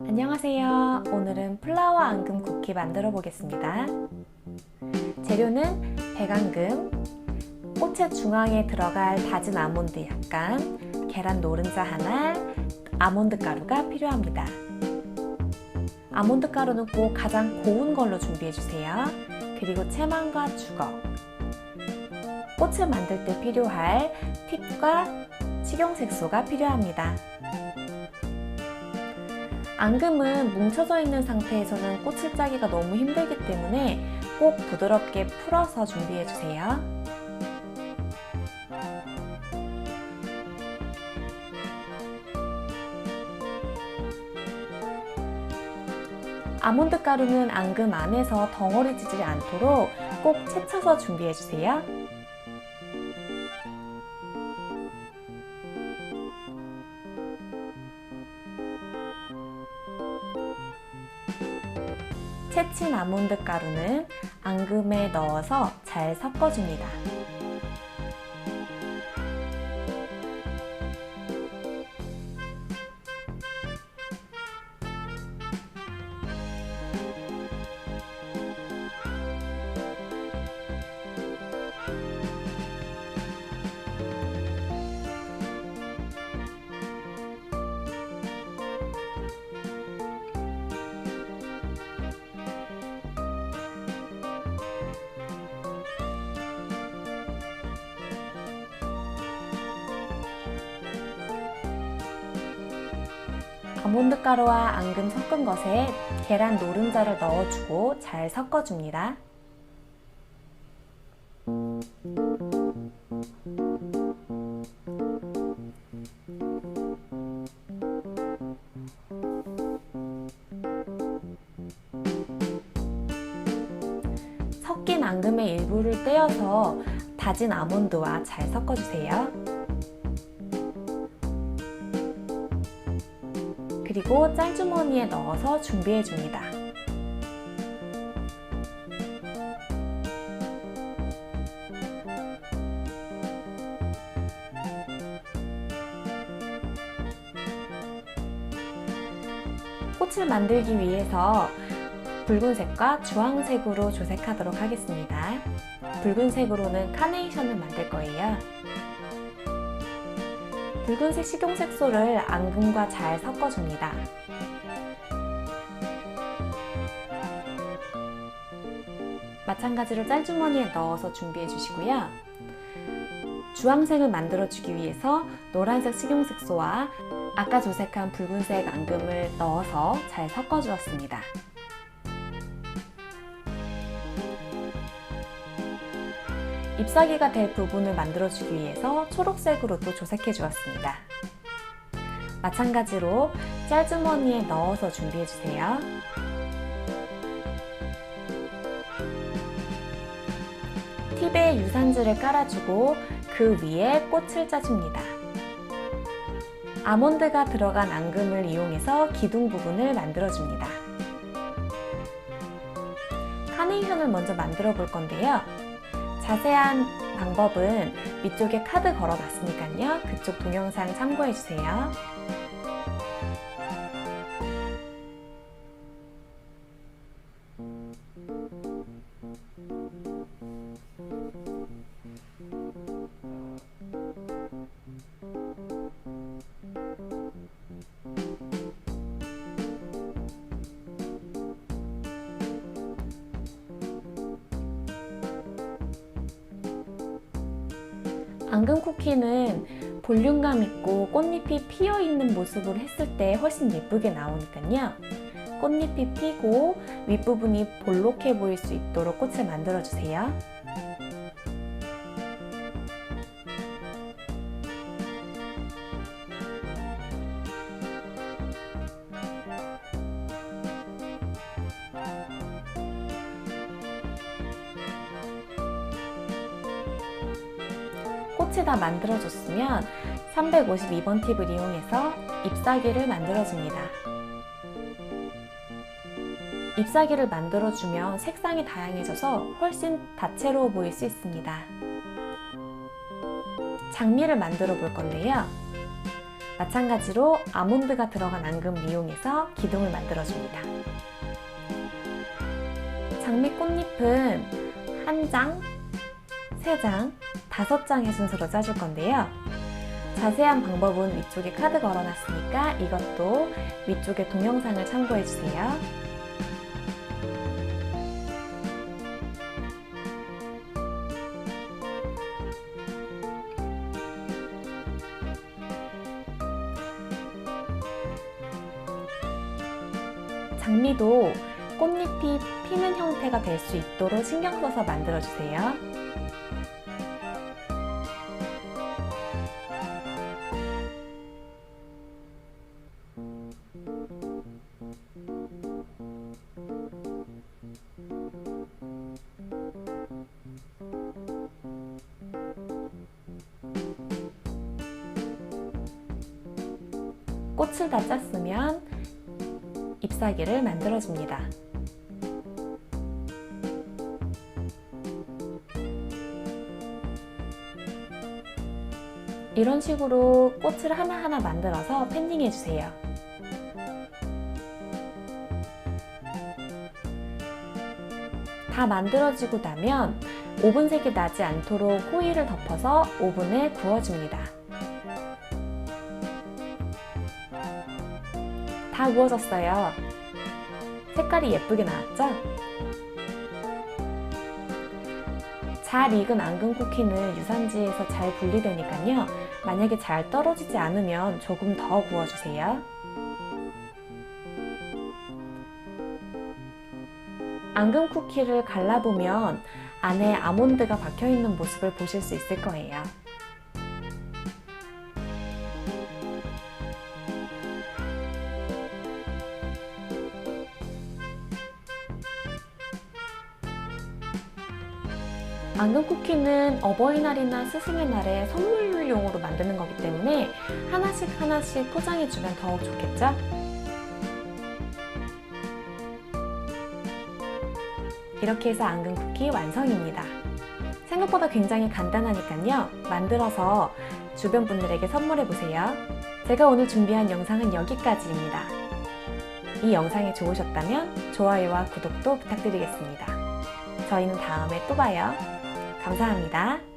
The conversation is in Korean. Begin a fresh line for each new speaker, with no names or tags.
안녕하세요. 오늘은 플라워 앙금 쿠키 만들어 보겠습니다. 재료는 백앙금, 꽃의 중앙에 들어갈 다진 아몬드 약간, 계란 노른자 하나, 아몬드 가루가 필요합니다. 아몬드 가루는 꼭 가장 고운 걸로 준비해 주세요. 그리고 채망과 주걱, 꽃을 만들 때 필요할 팁과 식용색소가 필요합니다. 앙금은 뭉쳐져 있는 상태에서는 꽃을 짜기가 너무 힘들기 때문에 꼭 부드럽게 풀어서 준비해 주세요. 아몬드 가루는 앙금 안에서 덩어리 지지 않도록 꼭 채쳐서 준비해 주세요. 채친 아몬드 가루는 앙금에 넣어서 잘 섞어줍니다. 아몬드 가루와 앙금 섞은 것에 계란 노른자를 넣어주고 잘 섞어줍니다. 섞인 앙금의 일부를 떼어서 다진 아몬드와 잘 섞어주세요. 그리고 짤주머니에 넣어서 준비해 줍니다. 꽃을 만들기 위해서 붉은색과 주황색으로 조색하도록 하겠습니다. 붉은색으로는 카네이션을 만들 거예요. 붉은색 식용색소를 앙금과 잘 섞어줍니다. 마찬가지로 짤주머니에 넣어서 준비해 주시고요. 주황색을 만들어주기 위해서 노란색 식용색소와 아까 조색한 붉은색 앙금을 넣어서 잘 섞어주었습니다. 잎사귀가 될 부분을 만들어주기 위해서 초록색으로 또 조색해 주었습니다. 마찬가지로 짤주머니에 넣어서 준비해 주세요. 팁에 유산지를 깔아주고 그 위에 꽃을 짜줍니다. 아몬드가 들어간 앙금을 이용해서 기둥 부분을 만들어줍니다. 카네이션을 먼저 만들어 볼 건데요. 자세한 방법은 위쪽에 카드 걸어 놨으니까요. 그쪽 동영상 참고해 주세요. 앙금 쿠키는 볼륨감 있고 꽃잎이 피어 있는 모습으로 했을 때 훨씬 예쁘게 나오니까요. 꽃잎이 피고 윗부분이 볼록해 보일 수 있도록 꽃을 만들어 주세요. 꽃이 다 만들어졌으면 352번 팁을 이용해서 잎사귀를 만들어줍니다. 잎사귀를 만들어주면 색상이 다양해져서 훨씬 다채로워 보일 수 있습니다. 장미를 만들어 볼 건데요. 마찬가지로 아몬드가 들어간 앙금을 이용해서 기둥을 만들어 줍니다. 장미 꽃잎은 한 장, 세 장, 다섯 장의 순서로 짜줄 건데요. 자세한 방법은 위쪽에 카드 걸어놨으니까 이것도 위쪽에 동영상을 참고해 주세요. 장미도 꽃잎이 피는 형태가 될 수 있도록 신경 써서 만들어 주세요. 꽃을 다 짰으면 잎사귀를 만들어줍니다. 이런 식으로 꽃을 하나하나 만들어서 펜딩해 주세요. 다 만들어지고 나면 오븐색이 나지 않도록 호일을 덮어서 오븐에 구워줍니다. 다 구워졌어요. 색깔이 예쁘게 나왔죠? 잘 익은 앙금 쿠키는 유산지에서 잘 분리되니까요. 만약에 잘 떨어지지 않으면 조금 더 구워주세요. 앙금 쿠키를 갈라보면 안에 아몬드가 박혀있는 모습을 보실 수 있을 거예요. 앙금 쿠키는 어버이날이나 스승의 날에 선물용으로 만드는 거기 때문에 하나씩 하나씩 포장해주면 더욱 좋겠죠? 이렇게 해서 앙금 쿠키 완성입니다. 생각보다 굉장히 간단하니까요. 만들어서 주변 분들에게 선물해보세요. 제가 오늘 준비한 영상은 여기까지입니다. 이 영상이 좋으셨다면 좋아요와 구독도 부탁드리겠습니다. 저희는 다음에 또 봐요. 감사합니다.